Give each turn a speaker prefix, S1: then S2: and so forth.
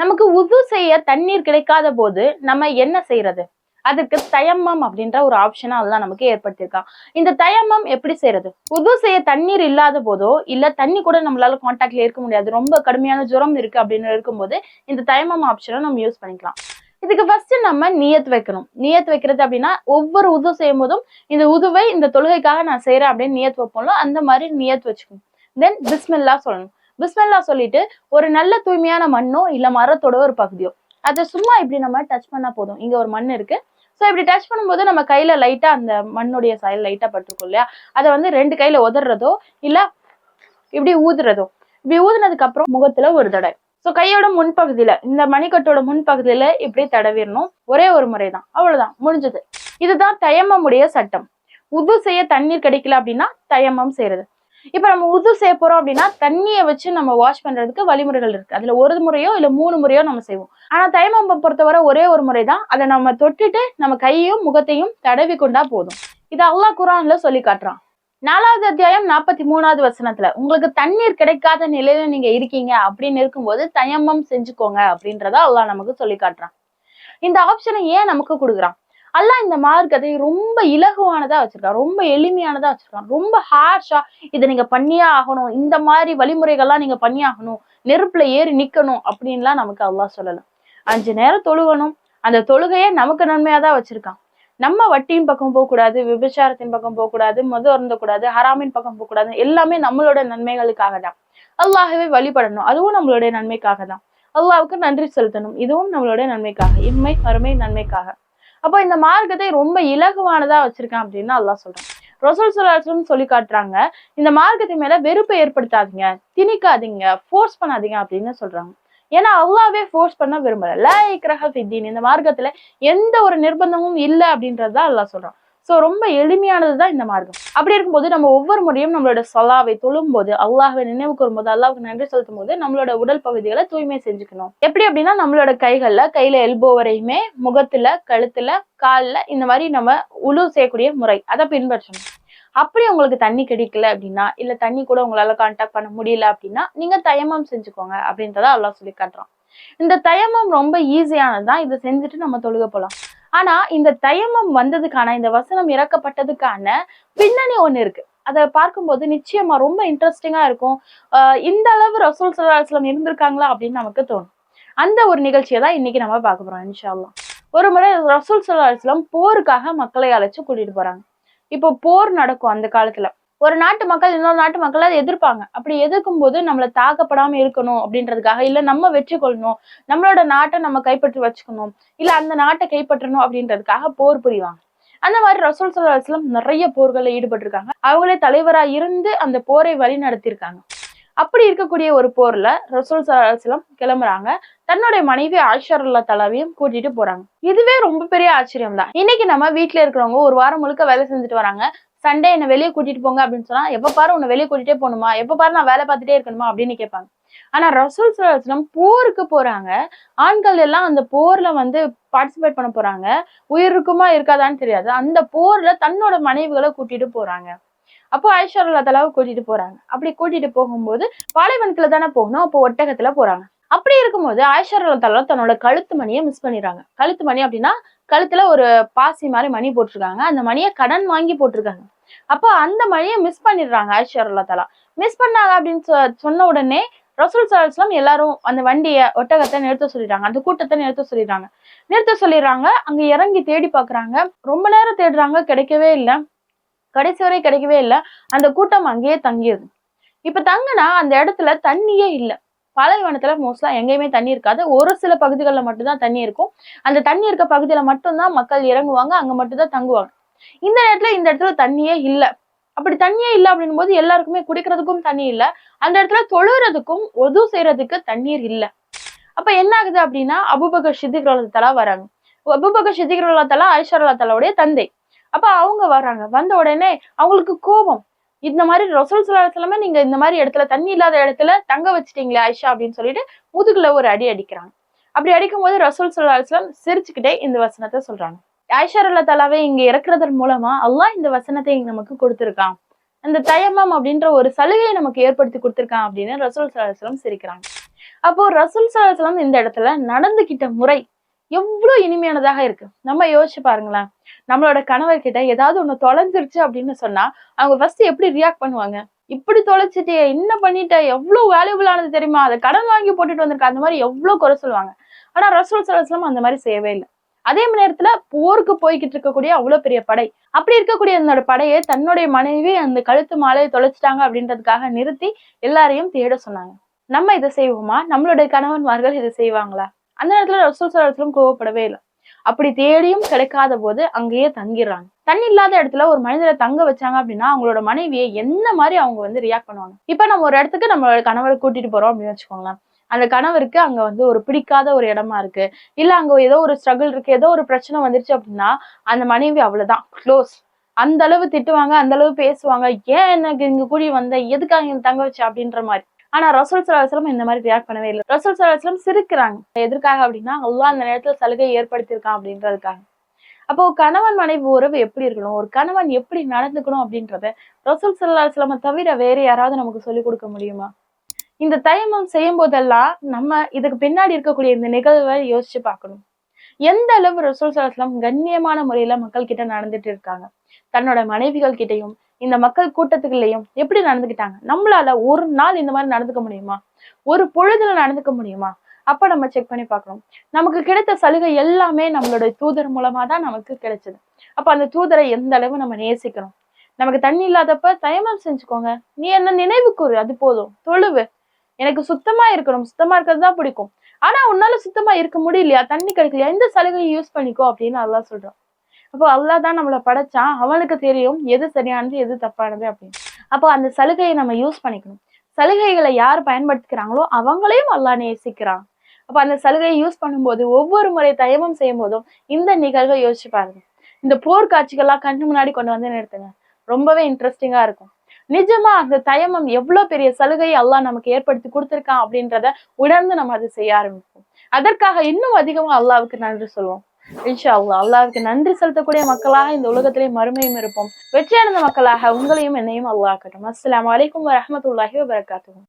S1: நமக்கு உது செய்ய தண்ணீர் கிடைக்காத போது நம்ம என்ன செய்யறது அதுக்கு தயம்மம் அப்படின்ற ஒரு ஆப்ஷனை அதெல்லாம் நமக்கு ஏற்படுத்தியிருக்கான். இந்த தயம்மம் எப்படி செய்யறது உது செய்ய தண்ணீர் இல்லாத போதோ இல்ல தண்ணி கூட நம்மளால கான்டாக்ட்ல இருக்க முடியாது ரொம்ப கடுமையான ஜுரம் இருக்கு அப்படின்னு இருக்கும்போது இந்த தயமம் ஆப்ஷனை நம்ம யூஸ் பண்ணிக்கலாம். இதுக்கு ஃபர்ஸ்ட் நம்ம நியத் வைக்கணும். நியத் வைக்கிறது அப்படின்னா ஒவ்வொரு உது செய்யும் போதும் இந்த உதுவை இந்த தொழுகைக்காக நான் செய்யறேன் அப்படின்னு நியத் வைப்போம்ல அந்த மாதிரி நியத் வச்சுக்கணும். தென் பிஸ்மில்லா சொல்லணும். பிஸ்மில்லா சொல்லிட்டு ஒரு நல்ல தூய்மையான மண்ணோ இல்ல மரத்தோட ஒரு பகுதியோ. அதை சும்மா இப்படி நம்ம டச் பண்ணா போதும். இங்க ஒரு மண் இருக்கு. ஸோ இப்படி டச் பண்ணும்போது நம்ம கையில லைட்டா அந்த மண்ணுடைய சாயல் லைட்டா பட்டிருக்கும் இல்லையா? அதை வந்து ரெண்டு கையில உதறதோ இல்ல இப்படி ஊதுறதோ. இப்படி ஊதுனதுக்கு அப்புறம் முகத்துல ஒரு தடவை. ஸோ கையோட முன்பகுதியில இந்த மணிக்கட்டோட முன்பகுதியில இப்படி தடவிடணும். ஒரே ஒரு முறை தான் அவ்வளவுதான். முடிஞ்சது. இதுதான் தயமமுடைய சட்டம். உது செய்ய தண்ணீர் கிடைக்கல அப்படின்னா தயமம் செய்யறது. இப்ப நம்ம உது செய்ய போறோம் அப்படின்னா தண்ணியை வச்சு நம்ம வாஷ் பண்றதுக்கு வழிமுறைகள் இருக்கு. அதுல ஒரு முறையோ இல்ல மூணு முறையோ நம்ம செய்வோம். ஆனா தயமம்பை பொறுத்தவரை ஒரே ஒரு முறை தான் அதை நம்ம தொட்டுட்டு நம்ம கையையும் முகத்தையும் தடவி கொண்டா போதும். இது அல்லாஹ் குரான்ல சொல்லி காட்டுறான். நாலாவது அத்தியாயம் நாற்பத்தி மூணாவது வசனத்துல உங்களுக்கு தண்ணீர் கிடைக்காத நிலையில நீங்க இருக்கீங்க அப்படின்னு இருக்கும்போது தயமம் செஞ்சுக்கோங்க அப்படின்றத அல்லாஹ் நமக்கு சொல்லி காட்டுறான். இந்த ஆப்ஷனை ஏன் நமக்கு கொடுக்குறான்? அல்லாஹ் இந்த மார்க்கத்தை ரொம்ப இலகுவானதா வச்சிருக்கான். ரொம்ப எளிமையானதா வச்சிருக்கான். ரொம்ப ஹார்ஷா இதை நீங்க பண்ணியே ஆகணும். இந்த மாதிரி வழிமுறைகள்லாம் நீங்க பண்ணியே ஆகணும். நெருப்புல ஏறி நிக்கணும் அப்படின்லாம் நமக்கு அல்லாஹ் சொல்லலாம் அஞ்சு நேரம் தொழுகணும். அந்த தொழுகையே நமக்கு நன்மையா தான் வச்சிருக்கான். நம்ம வட்டியின் பக்கம் போகக்கூடாது விபச்சாரத்தின் பக்கம் போகக்கூடாது மது அருந்தக்கூடாது ஹராமின் பக்கம் போகக்கூடாது. எல்லாமே நம்மளோட நன்மைகளுக்காக தான். அல்லாஹவே வழிபடணும். அதுவும் நம்மளுடைய நன்மைக்காக தான். அல்லாவுக்கு நன்றி செலுத்தணும். இதுவும் நம்மளுடைய நன்மைக்காக. இம்மை மறுமை நன்மைக்காக. அப்போ இந்த மார்க்கத்தை ரொம்ப இலகுவானதா வச்சிருக்கேன் அப்படின்னு அல்லா சொல்றான். ரொசல் சொல்லாசலம் சொல்லி காட்டுறாங்க இந்த மார்க்கத்தை மேல வெறுப்பை ஏற்படுத்தாதீங்க திணிக்காதீங்க ஃபோர்ஸ் பண்ணாதீங்க அப்படின்னு சொல்றாங்க. ஏன்னா அல்லாவே ஃபோர்ஸ் பண்ண விரும்பல. லா ரஹ இந்த மார்க்கத்துல எந்த ஒரு நிர்பந்தமும் இல்லை அப்படின்றத அல்லா சொல்றான். ஸோ ரொம்ப எளிமையானது தான் இந்த மார்க்கம். அப்படி இருக்கும்போது நம்ம ஒவ்வொரு முறையும் நம்மளோட சொலாவை தொழும் போது அல்லாஹ்வை நினைவு கூறும்போது அல்லாவுக்கு நன்றி செலுத்தும் போது நம்மளோட உடல் பகுதிகளை தூய்மை செஞ்சுக்கணும். எப்படி அப்படின்னா நம்மளோட கைகள்ல கையில எல்போ வரையுமே முகத்துல கழுத்துல கால்ல இந்த மாதிரி நம்ம உழு செய்யக்கூடிய முறை அதை பின்பற்றணும். அப்படி உங்களுக்கு தண்ணி கிடைக்கல அப்படின்னா இல்ல தண்ணி கூட உங்களால கான்டாக்ட் பண்ண முடியல அப்படின்னா நீங்க தயமம் செஞ்சுக்கோங்க அப்படின்றத அல்லாஹ் சொல்லி காட்டுறோம் இந்த தயமம் ரொம்ப ஈஸியானதுதான் இதை செஞ்சுட்டு நம்ம தொழுக போலாம். ஆனா இந்த தயமம் வந்ததுக்கான இந்த வசனம் இறக்கப்பட்டதுக்கான பின்னணி ஒண்ணு இருக்கு. அதை பார்க்கும்போது நிச்சயமா ரொம்ப இன்ட்ரெஸ்டிங்கா இருக்கும். இந்த அளவு ரசூல் சல்லாஹம் இருந்திருக்காங்களா அப்படின்னு நமக்கு தோணும். அந்த ஒரு நிகழ்ச்சியை தான் இன்னைக்கு நம்ம பார்க்க போறோம் இன்ஷால்லாம் ஒரு முறை ரசூல் சல்லாஹம் போருக்காக மக்களை அழைச்சு கூட்டிட்டு போறாங்க. இப்போ போர் நடக்கும் அந்த காலத்துல. ஒரு நாட்டு மக்கள் இன்னொரு நாட்டு மக்கள் அதை எதிர்ப்பாங்க. அப்படி எதிர்க்கும் போது நம்மளை தாக்கப்படாம இருக்கணும் அப்படின்றதுக்காக இல்ல நம்ம வெற்றி கொள்ளணும் நம்மளோட நாட்டை நம்ம கைப்பற்றி வச்சுக்கணும் இல்ல அந்த நாட்டை கைப்பற்றணும் அப்படின்றதுக்காக போர் புரிவாங்க. அந்த மாதிரி ரசூல் சல்லாஹ்லாம் நிறைய போர்களில் ஈடுபட்டிருக்காங்க. அவங்களே தலைவரா இருந்து அந்த போரை வழி நடத்தியிருக்காங்க. அப்படி இருக்கக்கூடிய ஒரு போர்ல ரசூல் சல்லாஹ்லாம் கிளம்புறாங்க. தன்னுடைய மனைவி ஆயிஷர் அல்லா தலாவையும் கூட்டிட்டு போறாங்க. இதுவே ரொம்ப பெரிய ஆச்சரியம் தான் இன்னைக்கு நம்ம வீட்டுல இருக்கிறவங்க ஒரு வாரம் முழுக்க வேலை செஞ்சுட்டு வராங்க. சண்டே என்ன வெளியே கூட்டிட்டு போங்க அப்படின்னு சொன்னா எப்ப பாரு உன்னை வெளியே கூட்டிட்டே போகணுமா? எப்ப பாரு நான் வேலை பார்த்துட்டே இருக்கணுமா? அப்படின்னு கேட்பாங்க. ஆனா ரசூல் சலாஹம் போருக்கு போறாங்க. ஆண்கள் எல்லாம் அந்த போர்ல வந்து பார்ட்டிசிபேட் பண்ண போறாங்க. உயிர் இருக்குமா இருக்காதான்னு தெரியாது. அந்த போர்ல தன்னோட மனைவிகளை கூட்டிட்டு போறாங்க. அப்போ ஐஸ்வர் தலாவை கூட்டிட்டு போறாங்க. அப்படி கூட்டிட்டு போகும்போது பாலைவனத்துல தானே போகணும்? அப்போ ஒட்டகத்துல போறாங்க. அப்படி இருக்கும்போது ஐஸ்வர் அல்லா தன்னோட கழுத்து மணியை மிஸ் பண்ணிடுறாங்க. கழுத்து மணி அப்படின்னா கழுத்துல ஒரு பாசி மாதிரி மணி போட்டிருக்காங்க. அந்த மணியை கடன் வாங்கி போட்டிருக்காங்க. அப்போ அந்த மணியை மிஸ் பண்ணிடுறாங்க ஐஸ்வர் அல்லா தலா. மிஸ் பண்ணாங்க அப்படின்னு சொ- சொன்ன உடனே ரசூல் சலாஸ்லாம் எல்லாரும் அந்த வண்டியை ஒட்டகத்தை நிறுத்த சொல்லிடுறாங்க. அந்த கூட்டத்தை நிறுத்த சொல்லிடுறாங்க. நிறுத்த சொல்லிடுறாங்க. அங்க இறங்கி தேடி பாக்குறாங்க ரொம்ப நேரம் தேடுறாங்க. கிடைக்கவே இல்லை. கடைசி வரை கிடைக்கவே இல்லை. அந்த கூட்டம் அங்கேயே தங்கியது. இப்ப தங்குனா அந்த இடத்துல தண்ணியே இல்லை. பாலைவனத்துல மோஸ்ட்லா எங்கேயுமே தண்ணி இருக்காது. ஒரு சில பகுதிகளில் மட்டும்தான் தண்ணி இருக்கும். அந்த தண்ணி இருக்க பகுதியில மட்டும்தான் மக்கள் இறங்குவாங்க. அங்க மட்டும்தான் தங்குவாங்க. இந்த நேரத்துல இந்த இடத்துல தண்ணியே இல்லை. அப்படி தண்ணியே இல்லை அப்படின்னும் போது எல்லாருக்குமே குடிக்கிறதுக்கும் தண்ணி இல்லை. அந்த இடத்துல தொழுறதுக்கும் ஒது செய்யறதுக்கு தண்ணீர் இல்லை. அப்ப என்ன ஆகுது அப்படின்னா அபுபக்கர் சித்திக் வராங்க. அபுபக்கர் சித்திக் தலா தலாவுடைய தந்தை. அப்ப அவங்க வராங்க. வந்த உடனே அவங்களுக்கு கோபம். இந்த மாதிரி ரசூல் சலாஹமே நீங்க இந்த மாதிரி இடத்துல தண்ணி இல்லாத இடத்துல தங்க வச்சிட்டீங்களே ஆயிஷா அப்படின்னு சொல்லிட்டு முதுகுல ஒரு அடி அடிக்கிறாங்க. அப்படி அடிக்கும்போது ரசூல் சல்லாஹம் சிரிச்சுக்கிட்டே இந்த வசனத்தை சொல்றாங்க. ஆயிஷா அல்லா தலாவை இங்க இறக்குறதன் மூலமா அல்லாஹ் இந்த வசனத்தை நமக்கு கொடுத்துருக்கான். அந்த தயமம் அப்படின்ற ஒரு சலுகையை நமக்கு ஏற்படுத்தி கொடுத்துருக்கான் அப்படின்னு ரசூல் சலாஹம் சிரிக்கிறாங்க. அப்போ ரசூல் சலாஹம் இந்த இடத்துல நடந்துகிட்ட முறை எவ்வளவு இனிமையானதாக இருக்கு. நம்ம யோசிச்சு பாருங்களேன். நம்மளோட கணவர் கிட்ட ஏதாவது ஒண்ணு தொலைஞ்சிருச்சு அப்படின்னு சொன்னா அவங்க ஃபர்ஸ்ட் எப்படி ரியாக்ட் பண்ணுவாங்க? இப்படி தொலைச்சிட்டே என்ன பண்ணிட்ட? எவ்வளவு வேல்யூபிள் ஆனது தெரியுமா? அதை கடன் வாங்கி போட்டுட்டு வந்திருக்க அந்த மாதிரி எவ்வளோ குறை சொல்லுவாங்க. ஆனா ரசூல் சலாஹம் அந்த மாதிரி செய்யவே இல்லை. அதே நேரத்துல போருக்கு போய்கிட்டு இருக்கக்கூடிய அவ்வளவு பெரிய படை. அப்படி இருக்கக்கூடிய என்னோட படையை தன்னுடைய மனைவி அந்த கழுத்து மாலையை தொலைச்சிட்டாங்க அப்படின்றதுக்காக நிறுத்தி எல்லாரையும் தேட சொன்னாங்க. நம்ம இதை செய்வோமா? நம்மளுடைய கணவன்மார்கள் இதை செய்வாங்களா? அந்த நேரத்துல ரசூல் சலாஹம் கோவப்படவே இல்லை. அப்படி தேடியும் கிடைக்காத போது அங்கேயே தங்கிடுறாங்க. தண்ணி இல்லாத இடத்துல ஒரு மனிதரை தங்க வச்சாங்க அப்படின்னா அவங்களோட மனைவியை என்ன மாதிரி அவங்க வந்து ரியாக்ட் பண்ணுவாங்க? இப்ப நம்ம ஒரு இடத்துக்கு நம்மளோட கணவரை கூட்டிட்டு போறோம் அப்படின்னு வச்சுக்கோங்களேன். அந்த கணவருக்கு அங்க வந்து ஒரு பிடிக்காத ஒரு இடமா இருக்கு. இல்ல அங்க ஏதோ ஒரு ஸ்ட்ரகிள் இருக்கு ஏதோ ஒரு பிரச்சனை வந்துருச்சு அப்படின்னா அந்த மனைவி அவ்வளவுதான். க்ளோஸ் அந்த அளவு திட்டுவாங்க அந்த அளவு பேசுவாங்க. ஏன் எனக்கு இங்க கூடி வந்த? எதுக்காக இங்க தங்க வச்ச? அப்படின்ற மாதிரி. ஆனா ரசூல் சலாஹம் இந்த மாதிரி ரியாக்ட் பண்ணவே இல்லை. ரசூல் சலாஹம் சிரிக்கிறாங்க. எதற்காக அப்படின்னா அல்லா அந்த நேரத்துல சலுகை ஏற்படுத்தியிருக்கான் அப்படின்றதுக்காக. அப்போ கணவன் மனைவி உறவு எப்படி இருக்கணும்? ஒரு கணவன் எப்படி நடந்துக்கணும் அப்படின்றத ரசூல் சல்லாஹ் தவிர வேற யாராவது நமக்கு சொல்லிக் கொடுக்க முடியுமா? இந்த தயமம் செய்யும் போதெல்லாம் நம்ம இதுக்கு பின்னாடி இருக்கக்கூடிய இந்த நிகழ்வை யோசிச்சு பார்க்கணும். எந்த அளவு ரசூல் சலாஹ்லாம் கண்ணியமான முறையில மக்கள் கிட்ட நடந்துட்டு இருக்காங்க? தன்னோட மனைவிகள் கிட்டயும் இந்த மக்கள் கூட்டத்துக்குள்ளேயும் எப்படி நடந்துக்கிட்டாங்க? நம்மளால ஒரு நாள் இந்த மாதிரி நடந்துக்க முடியுமா? ஒரு பொழுதுல நடந்துக்க முடியுமா? அப்ப நம்ம செக் பண்ணி பார்க்கணும். நமக்கு கிடைத்த சலுகை எல்லாமே நம்மளோட தூதர் மூலமா தான் நமக்கு கிடைச்சது. அப்ப அந்த தூதரை எந்த அளவு நம்ம நேசிக்கணும்? நமக்கு தண்ணி இல்லாதப்ப தயமம் செஞ்சுக்கோங்க. நீ என்ன நினைவு கூறு? அது போதும். தொழுவு. எனக்கு சுத்தமா இருக்கணும். சுத்தமா இருக்கிறது தான் பிடிக்கும். ஆனா உன்னால சுத்தமா இருக்க முடியலையா? தண்ணி கிடைக்கலையா? இந்த சலுகையை யூஸ் பண்ணிக்கோ அப்படின்னு அதெல்லாம் சொல்றோம் அப்போ அல்லாஹ் தான் நம்மளை படைச்சான் அவனுக்கு தெரியும் எது சரியானது எது தப்பானது அப்படின்னு. அப்போ அந்த சலுகையை நம்ம யூஸ் பண்ணிக்கணும். சலுகைகளை யார் பயன்படுத்திக்கிறாங்களோ அவங்களையும் அல்லாஹ் நேசிக்கிறான். அப்போ அந்த சலுகையை யூஸ் பண்ணும்போது ஒவ்வொரு முறை தயமம் செய்யும் போதும் இந்த நிகழ்வை யோசிச்சு பாருங்க. இந்த போர்க்காட்சிகள்லாம் கண்ணு முன்னாடி கொண்டு வந்து நிறுத்துங்க. ரொம்பவே இன்ட்ரெஸ்டிங்கா இருக்கும். நிஜமா அந்த தயமம் எவ்வளவு பெரிய சலுகையை அல்லாஹ் நமக்கு ஏற்படுத்தி கொடுத்திருக்கான் அப்படின்றத உணர்ந்து நம்ம அதை செய்ய ஆரம்பிப்போம். அதற்காக இன்னும் அதிகமா அல்லாவுக்கு நன்றி சொல்லுவோம் இன்ஷா அல்லாஹ் அல்லாவுக்கு நன்றி செலுத்தக்கூடிய மக்களாக இந்த உலகத்திலே மறுமையும் இருப்போம். வெற்றியடைந்த மக்களாக உங்களையும் என்னையும் அல்லாஹ் கட்டும் அஸ்ஸலாமு அலைக்கும் வரஹ்மத்துல்லாஹி வபரகாத்துஹு.